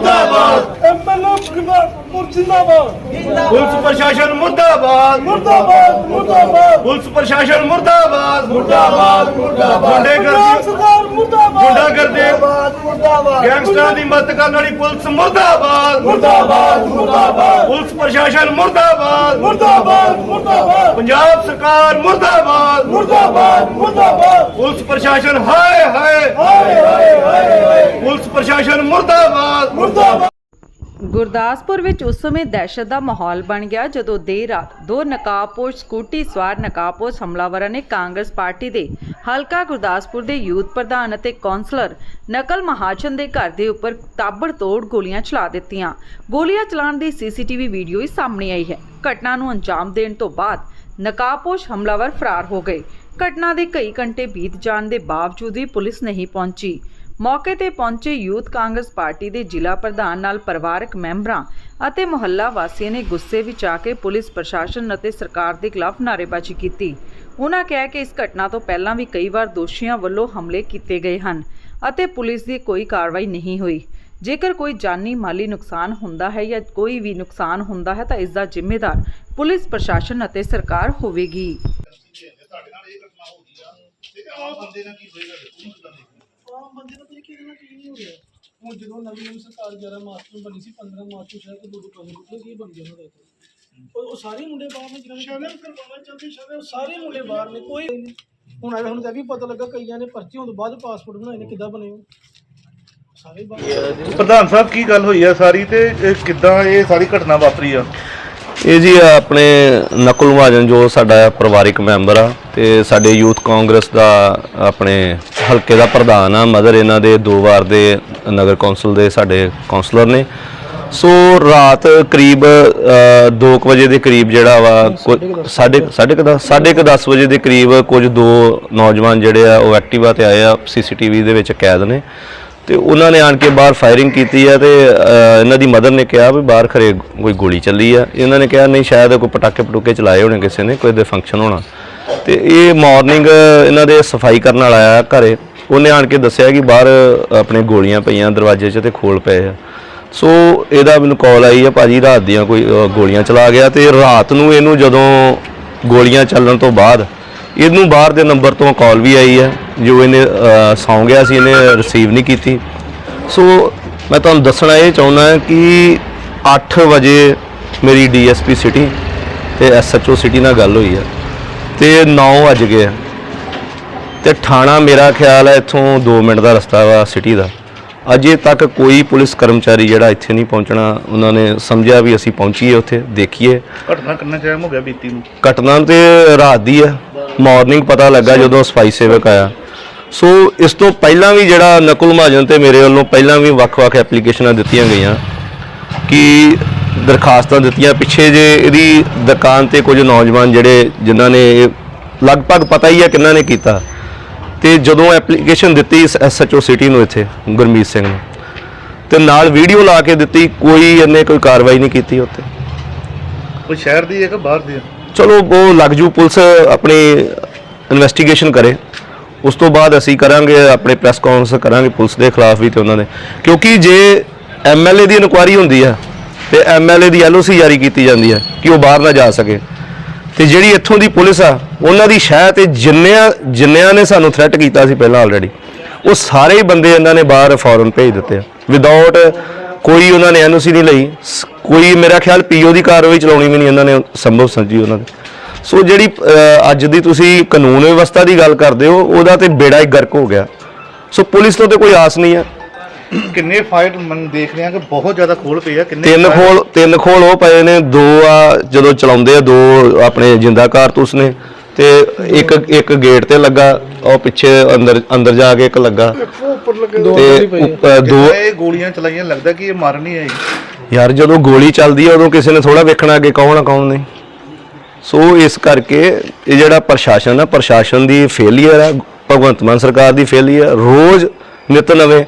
ਮੁਰਦਾਬਾਦ। ਐਮਐਲਏ ਮੁਰਦਾਬਾਦ ਪੁਲਿਸ ਪ੍ਰਸ਼ਾਸਨ ਮੁਰਦਾਬਾਦ। ਮੁਰਦਾਬਾਦ ਮੁਰਦਾਬਾਦ। ਪੁਲਿਸ ਪ੍ਰਸ਼ਾਸਨ ਮੁਰਦਾਬਾਦ। ਮੁਰਦਾਬਾਦ ਮੁਰਦਾਬਾਦ। ਗੁੰਡੇ ਪੰਜਾਬ ਕਰਦੇ ਸਰਕਾਰ ਮੁਰਦਾਬਾਦ ਗੁੰਡਾਗਰਦੀ। ਗੈਂਗਸਟਰਾਂ ਦੀ ਮਦਦ ਕਰਨ ਵਾਲੀ ਪੁਲਿਸ ਮੁਰਦਾਬਾਦ। ਮੁਰਦਾਬਾਦ ਮੁਰਦਾਬਾਦ। ਪੁਲਿਸ ਪ੍ਰਸ਼ਾਸਨ ਮੁਰਦਾਬਾਦ। ਮੁਰਦਾਬਾਦ ਮੁਰਦਾਬਾਦ। ਪੰਜਾਬ ਸਰਕਾਰ ਮੁਰਦਾਬਾਦ। ਮੁਰਦਾਬਾਦ ਮੁਰਦਾਬਾਦ। ਪੁਲਿਸ ਪ੍ਰਸ਼ਾਸਨ ਹਾਏ ਹਾਏ ਹਾਏ ਹਾਏ ਹਾਏ ਪੁਲਿਸ ਪ੍ਰਸ਼ਾਸਨ ਮੁਰਦਾਬਾਦ। ਗੁਰਦਾਸਪੁਰ ਵਿੱਚ ਉਸ ਸਮੇਂ ਦਹਿਸ਼ਤ ਦਾ ਮਾਹੌਲ ਬਣ ਗਿਆ ਜਦੋਂ ਦੇਰ ਰਾਤ ਦੋ ਨਕਾਬਪੋਸ਼ ਸਕੂਟੀ ਸਵਾਰ ਨਕਾਬਪੋਸ਼ ਹਮਲਾਵਰਾਂ ਨੇ ਕਾਂਗਰਸ ਪਾਰਟੀ ਦੇ ਹਲਕਾ ਗੁਰਦਾਸਪੁਰ ਦੇ ਯੂਥ ਪ੍ਰਧਾਨ ਅਤੇ ਕੌਂਸਲਰ ਨਕਲ ਮਹਾਜਨ ਦੇ ਘਰ ਦੇ ਉੱਪਰ ਤਾਬੜਤੋੜ ਗੋਲੀਆਂ ਚਲਾ ਦਿੱਤੀਆਂ। ਗੋਲੀਆਂ ਚਲਾਉਣ ਦੀ ਸੀਸੀਟੀਵੀ ਵੀਡੀਓ ਹੀ ਸਾਹਮਣੇ ਆਈ ਹੈ। ਘਟਨਾ ਨੂੰ ਅੰਜਾਮ ਦੇਣ ਤੋਂ ਬਾਅਦ ਨਕਾਬਪੋਸ਼ ਹਮਲਾਵਰ ਫਰਾਰ ਹੋ ਗਏ। ਘਟਨਾ ਦੇ ਕਈ ਘੰਟੇ ਬੀਤ ਜਾਣ ਦੇ ਬਾਵਜੂਦ ਵੀ ਪੁਲਿਸ ਨਹੀਂ ਪਹੁੰਚੀ। ਮੌਕੇ ਤੇ ਪਹੁੰਚੇ ਯੂਥ ਕਾਂਗਰਸ ਪਾਰਟੀ ਦੇ ਜ਼ਿਲ੍ਹਾ ਪ੍ਰਧਾਨ ਨਾਲ ਪਰਿਵਾਰਕ ਮੈਂਬਰਾਂ ਅਤੇ ਮੁਹੱਲਾ ਵਾਸੀਆਂ ਨੇ ਗੁੱਸੇ ਵਿੱਚ ਆ ਕੇ ਪੁਲਿਸ ਪ੍ਰਸ਼ਾਸਨ ਅਤੇ ਸਰਕਾਰ ਦੇ ਖਿਲਾਫ ਨਾਅਰੇਬਾਜ਼ੀ ਕੀਤੀ। ਉਹਨਾਂ ਕਿਹਾ ਕਿ ਇਸ ਘਟਨਾ ਤੋਂ ਪਹਿਲਾਂ ਵੀ ਕਈ ਵਾਰ ਦੋਸ਼ੀਆਂ ਵੱਲੋਂ ਹਮਲੇ ਕੀਤੇ ਗਏ ਹਨ ਅਤੇ ਪੁਲਿਸ ਦੀ ਕੋਈ ਕਾਰਵਾਈ ਨਹੀਂ ਹੋਈ। ਜੇਕਰ ਕੋਈ ਜਾਨੀ ਮਾਲੀ ਨੁਕਸਾਨ ਹੁੰਦਾ ਹੈ ਜਾਂ ਕੋਈ ਵੀ ਨੁਕਸਾਨ ਹੁੰਦਾ ਹੈ ਤਾਂ ਇਸ ਦਾ ਜ਼ਿੰਮੇਦਾਰ ਪੁਲਿਸ ਪ੍ਰਸ਼ਾਸਨ ਅਤੇ ਸਰਕਾਰ ਹੋਵੇਗੀ। ਆਮ ਬੰਦੇ ਨੂੰ ਕੋਈ ਕਿਹਨਾਂ ਕੀ ਨਹੀਂ ਹੋ ਰਿਹਾ? ਹੁਣ ਜਦੋਂ ਨਵੀਂ ਨਵੀਂ ਸਰਕਾਰ 11 ਮਾਰਚ ਨੂੰ ਬਣੀ ਸੀ 15 ਮਾਰਚ ਨੂੰ ਸ਼ਾਇਦ ਦੋ ਦੁਕਾਨਾਂ ਖੁੱਲ੍ਹੀਆਂ ਕੀ ਬਣ ਗਿਆ ਉਹਨਾਂ ਦਾ ਇੱਥੇ? ਉਹ ਉਹ ਸਾਰੇ ਮੁੰਡੇ ਬਾਹਰ ਨੇ ਜਿਹਨਾਂ ਨੇ ਸ਼ਗਨ ਕਰਵਾਉਣਾ ਚਾਹੁੰਦੇ ਸ਼ਗਨ ਸਾਰੇ ਮੁੰਡੇ ਬਾਹਰ ਨੇ ਕੋਈ ਨਹੀਂ। ਹੁਣ ਐਵੇਂ ਹੁਣ ਤਾਂ ਵੀ ਪਤਾ ਲੱਗਾ ਕਈਆਂ ਨੇ ਪਰਚੀ ਹੋਣ ਤੋਂ ਬਾਅਦ ਪਾਸਪੋਰਟ ਬਣਾਏ ਨੇ ਕਿੱਦਾਂ ਬਣੇ ਉਹ? ਸਾਰੇ ਬਾਹਰ ਪ੍ਰਧਾਨ ਸਾਹਿਬ ਕੀ ਗੱਲ ਹੋਈ ਆ ਸਾਰੀ ਤੇ ਇਹ ਕਿੱਦਾਂ ਇਹ ਸਾਰੀ ਘਟਨਾ ਵਾਪਰੀ ਆ? ਇਹ ਜੀ ਆਪਣੇ ਨਕਲ ਮਹਾਜਨ ਜੋ ਸਾਡਾ ਪਰਿਵਾਰਿਕ ਮੈਂਬਰ ਆ ਤੇ ਸਾਡੇ ਯੂਥ ਕਾਂਗਰਸ ਦਾ ਆਪਣੇ ਹਲਕੇ ਦਾ ਪ੍ਰਧਾਨ ਆ ਮਦਰ ਇਹਨਾਂ ਦੇ ਦੋ ਵਾਰ ਦੇ ਨਗਰ ਕੌਂਸਲ ਦੇ ਸਾਡੇ ਕੌਂਸਲਰ ਨੇ। ਸੋ ਰਾਤ ਕਰੀਬ 2 ਵਜੇ ਦੇ ਕਰੀਬ ਜਿਹੜਾ ਵਾ ਸਾਢੇ ਸਾਢੇ ਕੁ ਦਸ- ਸਾਢੇ ਕੁ 10 ਵਜੇ ਦੇ ਕਰੀਬ ਕੁਝ ਦੋ ਨੌਜਵਾਨ ਜਿਹੜੇ ਆ ਉਹ ਐਕਟਿਵਾ ਤੇ ਆਏ ਆ ਸੀਸੀਟੀਵੀ ਦੇ ਵਿੱਚ ਕੈਦ ਨੇ। ਤੇ ਉਹਨਾਂ ਨੇ ਆਣ ਕੇ ਬਾਹਰ ਫਾਇਰਿੰਗ ਕੀਤੀ ਆ ਤੇ ਅ, ਇਹਨਾਂ ਦੀ ਮਦਰ ਨੇ ਕਿਹਾ ਵੀ ਬਾਹਰ ਖਰੇ ਕੋਈ ਗੋਲੀ ਚੱਲੀ ਆ। ਇਹਨਾਂ ਨੇ ਕਿਹਾ ਨਹੀਂ ਸ਼ਾਇਦ ਕੋਈ ਪਟਾਕੇ ਪਟੂਕੇ ਚਲਾਏ ਹੋਣੇ ਕਿਸੇ ਨੇ ਕੋਈ ਦੇ ਫੰਕਸ਼ਨ ਹੋਣਾ। ਤੇ ਇਹ ਮਾਰਨਿੰਗ ਇਹਨਾਂ ਦੇ ਸਫ਼ਾਈ ਕਰਨ ਵਾਲਾ ਆਇਆ ਘਰੇ। ਉਹਨੇ ਆਣ ਕੇ ਦੱਸਿਆ ਕਿ ਬਾਹਰ ਆਪਣੇ ਗੋਲੀਆਂ ਪਈਆਂ ਦਰਵਾਜ਼ੇ 'ਚ ਤੇ ਖੋਲ ਪਏ ਆ। ਸੋ ਇਹਦਾ ਮੈਨੂੰ ਕਾਲ ਆਈ ਆ ਭਾਜੀ ਰਾਤ ਦੀਆਂ ਕੋਈ ਅ, ਗੋਲੀਆਂ ਚਲਾ ਗਿਆ ਤੇ ਰਾਤ ਨੂੰ ਇਹਨੂੰ ਜਦੋਂ ਗੋਲੀਆਂ ਚੱਲਣ ਤੋਂ ਬਾਅਦ ਇਹਨੂੰ ਬਾਹਰ ਦੇ ਨੰਬਰ ਤੋਂ ਕਾਲ ਵੀ ਆਈ ਹੈ ਜੋ ਇਹਨੇ ਅ, ਸੌਂ ਗਿਆ ਸੀ ਇਹਨੇ ਰਿਸੀਵ ਨਹੀਂ ਕੀਤੀ। ਸੋ ਮੈਂ ਤੁਹਾਨੂੰ ਦੱਸਣਾ ਇਹ ਚਾਹੁੰਦਾ ਕਿ 8 ਵਜੇ ਮੇਰੀ ਡੀਐਸਪੀ ਸਿਟੀ ਤੇ ਐਸਐਚਓ ਸਿਟੀ ਨਾਲ ਗੱਲ ਹੋਈ ਹੈ ਤੇ 9 ਵਜ ਗਏ ਆ। ਤੇ ਥਾਣਾ ਮੇਰਾ ਖਿਆਲ ਹੈ ਇੱਥੋਂ 2 ਮਿੰਟ ਦਾ ਰਸਤਾ ਵਾ ਸਿਟੀ ਦਾ। ਅਜੇ ਤੱਕ ਕੋਈ ਪੁਲਿਸ ਕਰਮਚਾਰੀ ਜਿਹੜਾ ਇੱਥੇ ਨਹੀਂ ਪਹੁੰਚਣਾ ਉਹਨਾਂ ਨੇ ਸਮਝਿਆ ਵੀ ਅਸੀਂ ਪਹੁੰਚੀਏ ਉੱਥੇ ਦੇਖੀਏ। ਘਟਨਾ ਕਿੰਨਾ ਟਾਈਮ ਹੋ ਗਿਆ ਬੀਤੀ ਨੂੰ? ਘਟਨਾ ਤੇ ਰਾਤ ਦੀ ਹੈ ਮਾਰਨਿੰਗ ਪਤਾ ਲੱਗਾ ਜਦੋਂ ਸਫ਼ਾਈ ਸੇਵਕ ਆਇਆ। ਸੋ ਇਸ ਤੋਂ ਪਹਿਲਾਂ ਵੀ ਜਿਹੜਾ ਨਕੁਲ ਮਹਾਜਨ ਤੇ ਮੇਰੇ ਵੱਲੋਂ ਪਹਿਲਾਂ ਵੀ ਵੱਖ-ਵੱਖ ਐਪਲੀਕੇਸ਼ਨਾਂ ਦਿੱਤੀਆਂ ਗਈਆਂ ਕਿ ਦਰਖਾਸਤਾਂ ਦਿੱਤੀਆਂ। ਪਿੱਛੇ ਜੇ ਇਹਦੀ ਦੁਕਾਨ ਤੇ ਕੁਝ ਨੌਜਵਾਨ ਜਿਹੜੇ ਜਿਨ੍ਹਾਂ ਨੇ ਲਗਭਗ ਪਤਾ ਹੀ ਹੈ ਕਿੰਨਾਂ ਨੇ ਕੀਤਾ। ਤੇ ਜਦੋਂ ਐਪਲੀਕੇਸ਼ਨ ਦਿੱਤੀ ਐਸਐਚਓ ਸਿਟੀ ਨੂੰ ਇੱਥੇ ਗੁਰਮੀਤ ਸਿੰਘ ਨੂੰ। ਤੇ ਨਾਲ ਵੀਡੀਓ ਲਾ ਕੇ ਦਿੱਤੀ ਕੋਈ ਇਹਨੇ ਕੋਈ ਕਾਰਵਾਈ ਨਹੀਂ ਕੀਤੀ ਉੱਤੇ ਕੋਈ ਸ਼ਹਿਰ ਦੀ ਹੈ ਕਿ ਬਾਹਰ ਦੀ ਹੈ? ਚਲੋ ਉਹ ਲੱਗ ਜੂ ਪੁਲਿਸ ਆਪਣੀ ਇਨਵੈਸਟੀਗੇਸ਼ਨ ਕਰੇ। ਉਸ ਤੋਂ ਬਾਅਦ ਅਸੀਂ ਕਰਾਂਗੇ ਆਪਣੇ ਪ੍ਰੈਸ ਕਾਨਫਰੰਸ ਕਰਾਂਗੇ ਪੁਲਿਸ ਦੇ ਖਿਲਾਫ ਵੀ ਤੇ ਉਹਨਾਂ ਦੇ। ਕਿਉਂਕਿ ਜੇ ਐਮਐਲਏ ਦੀ ਇਨਕੁਆਇਰੀ ਹੁੰਦੀ ਹੈ ਤੇ ਐਮਐਲਏ ਦੀ ਐਲਓਸੀ ਜਾਰੀ ਕੀਤੀ ਜਾਂਦੀ ਹੈ ਕਿ ਉਹ ਬਾਹਰ ਨਾ ਜਾ ਸਕੇ। ਤੇ ਜਿਹੜੀ ਇੱਥੋਂ ਦੀ ਪੁਲਿਸ ਆ, ਉਹਨਾਂ ਦੀ ਸ਼ਹਿ ਤੇ ਜਿੰਨਿਆਂ ਜਿੰਨਿਆਂ ਨੇ ਸਾਨੂੰ ਥ੍ਰੈਟ ਕੀਤਾ ਸੀ ਪਹਿਲਾਂ ਆਲਰੇਡੀ ਉਹ ਸਾਰੇ ਹੀ ਬੰਦੇ ਇਹਨਾਂ ਨੇ ਬਾਹਰ ਫੌਰਨ ਭੇਜ ਦਿੱਤੇ ਆ। ਵਿਦਆਊਟ ਕੋਈ ਉਹਨਾਂ ਨੇ ਐਨਓਸੀ ਨਹੀਂ ਲਈ, ਸ- ਕੋਈ ਮੇਰਾ ਖਿਆਲ ਪੀਓ ਦੀ ਕਾਰਵਾਈ ਚਲਾਉਣੀ ਵੀ ਨਹੀਂ ਇਹਨਾਂ ਨੇ, ਸੰਭਵ ਸਮਝੀ ਉਹਨਾਂ ਦੇ ਸੋ ਜਿਹੜੀ ਅੱਜ ਦੀ ਤੁਸੀਂ ਕਾਨੂੰਨ ਵਿਵਸਥਾ ਦੀ ਗੱਲ ਕਰਦੇ ਹੋ, ਉਹਦਾ ਤੇ ਬੇੜਾ ਹੀ ਗਰਕ ਹੋ ਗਿਆ। ਸੋ ਪੁਲਿਸ ਤੋਂ ਤੇ ਕੋਈ ਆਸ ਨਹੀਂ ਹੈ ਕਿੰਨੇ ਫਾਈਟ ਮਨ ਦੇਖ ਰਹੇ ਆ ਕਿ ਬਹੁਤ ਜ਼ਿਆਦਾ ਖੋਲ ਪਈ ਆ ਕਿੰਨੇ ਤਿੰਨ ਖੋਲ ਤਿੰਨ ਖੋਲ ਉਹ ਪਏ ਨੇ ਦੋ ਆ ਜਦੋਂ ਚਲਾਉਂਦੇ ਆ ਦੋ ਆਪਣੇ ਜਿੰਦਾ ਕਾਰਤੂਸ ਨੇ ਤੇ ਇੱਕ ਇੱਕ ਗੇਟ ਤੇ ਲੱਗਾ ਉਹ ਪਿੱਛੇ ਅੰਦਰ ਅੰਦਰ ਜਾ ਕੇ ਇੱਕ ਲੱਗਾ। ਤੇ ਉੱਪਰ ਦੋ ਕਿੰਨੇ ਇਹ ਗੋਲੀਆਂ ਚਲਾਈਆਂ ਲੱਗਦਾ ਕਿ ਇਹ ਮਾਰਨ ਹੀ ਆਈ। ਯਾਰ ਜਦੋਂ ਗੋਲੀ ਚੱਲਦੀ ਹੈ ਉਦੋਂ ਕਿਸੇ ਨੇ ਥੋੜਾ ਵੇਖਣਾ ਅੱਗੇ ਕੌਣ ਆ ਕੌਣ ਨਹੀਂ। ਸੋ ਇਸ ਕਰਕੇ ਇਹ ਜਿਹੜਾ ਪ੍ਰਸ਼ਾਸਨ ਹੈ ਪ੍ਰਸ਼ਾਸਨ ਦੀ ਫੇਲਿਅਰ ਹੈ ਭਗਵੰਤ ਮਾਨ ਸਰਕਾਰ ਦੀ ਫੇਲਿਅਰ ਰੋਜ਼ ਨਿਤ ਨਵੇਂ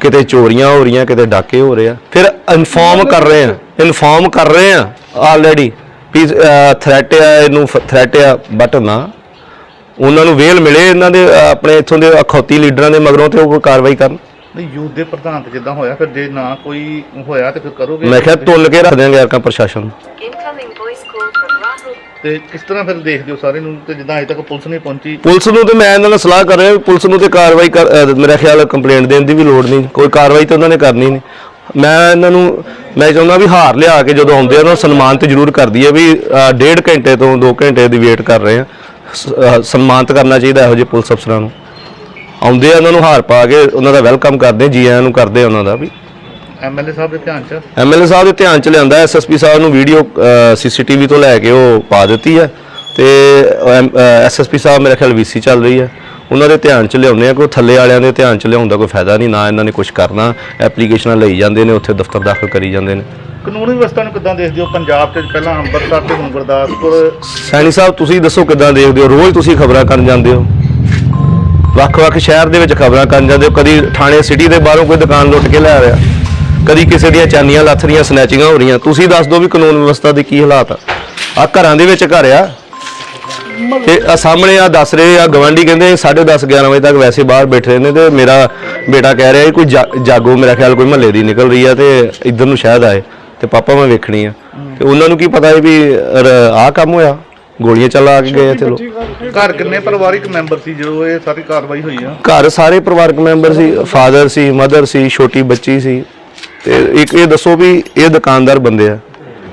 ਕਿਤੇ ਚੋਰੀਆਂ ਹੋ ਰਹੀਆਂ ਕਿਤੇ ਡਾਕੇ ਹੋ ਰਹੇ ਆ। ਫਿਰ ਇਨਫਾਰਮ ਕਰ ਰਹੇ ਆ ਇਨਫਾਰਮ ਕਰ ਰਹੇ ਆ ਆਲਰੇਡੀ ਵੀ ਥ੍ਰੈਟ ਆ ਇਹਨੂੰ ਥ੍ਰੈਟ ਆ ਬਟ ਨਾ। ਉਹਨਾਂ ਨੂੰ ਵੇਲ ਮਿਲੇ ਇਹਨਾਂ ਦੇ ਆਪਣੇ ਇੱਥੋਂ ਦੇ ਅਖੌਤੀ ਲੀਡਰਾਂ ਦੇ ਮਗਰੋਂ ਤੇ ਉਹ ਕੋਈ ਕਾਰਵਾਈ ਕਰਨ। ਨਹੀਂ ਯੂਥ ਦੇ ਪ੍ਰਧਾਨ ਤੇ ਜਿੱਦਾਂ ਹੋਇਆ ਫਿਰ ਜੇ ਨਾ ਕੋਈ ਹੋਇਆ ਤੇ ਫਿਰ ਕਰੋਗੇ? ਮੈਂ ਕਿਹਾ ਤੁੱਲ ਕੇ ਰੱਖ ਦਿਆਂਗੇ ਅਰਕਾ ਪ੍ਰਸ਼ਾਸਨ ਨੂੰ। ਤੇ ਕਿਸ ਤਰ੍ਹਾਂ ਫਿਰ ਦੇਖਦੇ ਹੋ ਸਾਰੇ ਨੂੰ ਤੇ ਜਿੱਦਾਂ ਅਜੇ ਤੱਕ ਪੁਲਿਸ ਨਹੀਂ ਪਹੁੰਚੀ? ਪੁਲਿਸ ਨੂੰ ਤੇ ਮੈਂ ਇਹਨਾਂ ਨਾਲ ਸਲਾਹ ਕਰ ਰਿਹਾ ਵੀ ਪੁਲਿਸ ਨੂੰ ਤੇ ਕਾਰਵਾਈ ਕਰ ਅਹ ਮੇਰਾ ਖਿਆਲ ਕੰਪਲੇਂਟ ਦੇਣ ਦੀ ਵੀ ਲੋੜ ਨਹੀਂ। ਕੋਈ ਕਾਰਵਾਈ ਤਾਂ ਉਹਨਾਂ ਨੇ ਕਰਨੀ ਨਹੀਂ। ਮੈਂ ਇਹਨਾਂ ਨੂੰ ਮੈਂ ਚਾਹੁੰਦਾ ਵੀ ਹਾਰ ਲਿਆ ਕੇ ਜਦੋਂ ਆਉਂਦੇ ਆ ਉਹਨਾਂ ਨੂੰ ਸਨਮਾਨਿਤ ਜ਼ਰੂਰ ਕਰਦੀ ਹੈ ਵੀ ਅਹ, ਡੇਢ ਘੰਟੇ ਤੋਂ 2 ਘੰਟੇ ਦੀ ਵੇਟ ਕਰ ਰਹੇ ਆ। ਸ- ਅਹ, ਸਨਮਾਨਿਤ ਕਰਨਾ ਚਾਹੀਦਾ ਇਹੋ ਜਿਹੇ ਪੁਲਿਸ ਅਫਸਰਾਂ ਨੂੰ। ਆਉਂਦੇ ਆ ਉਹਨਾਂ ਨੂੰ ਹਾਰ ਪਾ ਕੇ ਉਹਨਾਂ ਦਾ ਵੈਲਕਮ ਕਰਦੇ ਜੀ ਆਇਆਂ ਨੂੰ ਕਰਦੇ ਆ ਉਹਨਾਂ ਦਾ ਵੀ। ਐਮਐਲਏ ਸਾਹਿਬ ਦੇ ਧਿਆਨ 'ਚ? ਐਮਐਲਏ ਸਾਹਿਬ ਦੇ ਧਿਆਨ ਚ ਲਿਆਂਦਾ ਐਸਐਸਪੀ ਸਾਹਿਬ ਨੂੰ ਵੀਡੀਓ ਸੀਸੀਟੀਵੀ ਤੋਂ ਲੈ ਕੇ ਉਹ ਪਾ ਦਿੱਤੀ ਹੈ ਤੇ ਐਸਐਸਪੀ ਸਾਹਿਬ ਮੇਰੇ ਖਿਆਲ ਵੀਸੀ ਚੱਲ ਰਹੀ ਹੈ। ਉਹਨਾਂ ਦੇ ਧਿਆਨ ਚ ਲਿਆਉਂਦੇ ਆ ਕਿ ਉਹ ਥੱਲੇ ਵਾਲਿਆਂ ਦੇ ਧਿਆਨ ਚ ਲਿਆਉਣ ਦਾ ਕੋਈ ਫਾਇਦਾ ਨਹੀਂ ਨਾ ਇਹਨਾਂ ਨੇ ਕੁਝ ਕਰਨਾ ਐਪਲੀਕੇਸ਼ਨਾਂ ਲਈ ਜਾਂਦੇ ਨੇ ਉੱਥੇ ਦਫ਼ਤਰ ਦਾਖਲ ਕਰੀ ਜਾਂਦੇ ਨੇ। ਕਾਨੂੰਨੀ ਵਿਵਸਥਾ ਨੂੰ ਕਿੱਦਾਂ ਦੇਖਦੇ ਹੋ? ਪੰਜਾਬ 'ਚ ਪਹਿਲਾਂ ਅੰਮ੍ਰਿਤਸਰ ਤੇ ਹੁਣ ਗੁਰਦਾਸਪੁਰ। ਸੈਣੀ ਸਾਹਿਬ ਤੁਸੀਂ ਦੱਸੋ ਕਿੱਦਾਂ ਦੇਖਦੇ ਹੋ? ਰੋਜ਼ ਤੁਸੀਂ ਖਬਰਾਂ ਕਰਨ ਜਾਂਦੇ ਹੋ? ਵੱਖ-ਵੱਖ ਸ਼ਹਿਰ ਦੇ ਵਿੱਚ ਖਬਰਾਂ ਕਰਨ ਜਾਂਦੇ ਹੋ? ਕਦੀ ਥਾਣੇ ਸਿਟੀ ਦੇ ਬਾਹਰੋਂ ਕੋਈ ਦੁਕਾਨ ਲੁੱਟ ਕੇ ਲੈ ਰਿਹਾ ਕਦੀ ਕਿਸੇ ਦੀਆਂ ਚਾਨੀਆਂ ਲੱਥ ਰਹੀਆਂ ਸਨੈਚਿੰਗਾਂ ਹੋ ਰਹੀਆਂ। ਤੁਸੀਂ ਦੱਸ ਦਿਓ ਵੀ ਕਾਨੂੰਨ ਵਿਵਸਥਾ ਦੇ ਕੀ ਹਾਲਾਤ ਆ। ਆ ਘਰਾਂ ਦੇ ਵਿੱਚ ਘਰ ਆ। ਤੇ ਆ ਸਾਹਮਣੇ ਆ ਦੱਸ ਰਹੇ ਆ ਗਵਾਂਢੀ ਕਹਿੰਦੇ 10:30 11 ਵਜੇ ਤੱਕ ਵੈਸੇ ਬਾਹਰ ਬੈਠੇ ਰਹਿੰਦੇ ਤੇ ਮੇਰਾ ਬੇਟਾ ਕਹਿ ਰਿਹਾ ਸੀ ਕੋਈ ਜਾ- ਜਾਗੋ ਮੇਰਾ ਖਿਆਲ ਕੋਈ ਮਹੱਲੇ ਦੀ ਨਿਕਲ ਰਹੀ ਆ ਤੇ ਇੱਧਰ ਨੂੰ ਸ਼ਾਇਦ ਆਏ। ਤੇ ਪਾਪਾ ਮੈਂ ਵੇਖਣੀ ਆ। ਤੇ ਉਹਨਾਂ ਨੂੰ ਕੀ ਪਤਾ ਹੈ ਵੀ ਆਹ ਕੰਮ ਹੋਇਆ? ਗੋਲੀਆਂ ਚਲਾ ਕੇ ਗਏ ਤੇ ਲੋਕ। ਘਰ ਕਿੰਨੇ ਪਰਿਵਾਰਿਕ ਮੈਂਬਰ ਸੀ ਜਦੋਂ ਇਹ ਸਾਰੀ ਕਾਰਵਾਈ ਹੋਈ ਆ? ਘਰ ਸਾਰੇ ਪਰਿਵਾਰਕ ਮੈਂਬਰ ਸੀ ਫਾਦਰ ਸੀ ਮਦਰ ਸੀ ਛੋਟੀ ਬੱਚੀ ਸੀ। ਤੇ ਇੱਕ ਇਹ ਦੱਸੋ ਵੀ ਇਹ ਦੁਕਾਨਦਾਰ ਬੰਦੇ ਆ।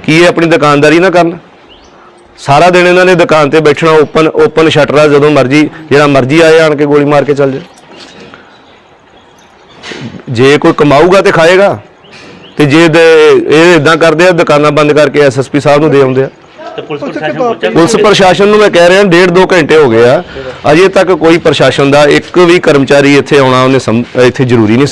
ਕੀ ਇਹ ਆਪਣੀ ਦੁਕਾਨਦਾਰੀ ਨਾ ਕਰਨ? ਸਾਰਾ ਦਿਨ ਇਹਨਾਂ ਨੇ ਦੁਕਾਨ ਤੇ ਬੈਠਣਾ ਓਪਨ ਓਪਨ ਸ਼ਟਰ ਆ ਜਦੋਂ ਮਰਜ਼ੀ ਜਿਹੜਾ ਮਰਜ਼ੀ ਆਏ ਆਣ ਕੇ ਗੋਲੀ ਮਾਰ ਕੇ ਚੱਲ ਜਾਏ। ਜੇ ਕੋਈ ਕਮਾਊਗਾ ਤੇ ਖਾਏਗਾ ਤੇ ਜੇ ਇਹ ਇਦਾਂ ਕਰਦੇ ਆ ਦੁਕਾਨਾਂ ਬੰਦ ਕਰਕੇ ਐਸਐਸਪੀ ਸਾਹਿਬ ਨੂੰ ਦੇ ਆਉਂਦੇ ਆ। ਪੁਲਿਸ ਪ੍ਰਸ਼ਾਸਨ ਨੂੰ ਮੈਂ ਕਹਿ ਰਿਹਾ ਡੇਢ ਦੋ ਘੰਟੇ ਹੋ ਗਏ ਆ। ਅਜੇ ਤੱਕ ਕੋਈ ਪ੍ਰਸ਼ਾਸਨ ਦਾ ਇੱਕ ਵੀ ਕਰਮਚਾਰੀ ਇੱਥੇ ਆਉਣਾ ਉਹਨੇ ਸਮ- ਇੱਥੇ ਜ਼ਰੂਰੀ ਨਹੀਂ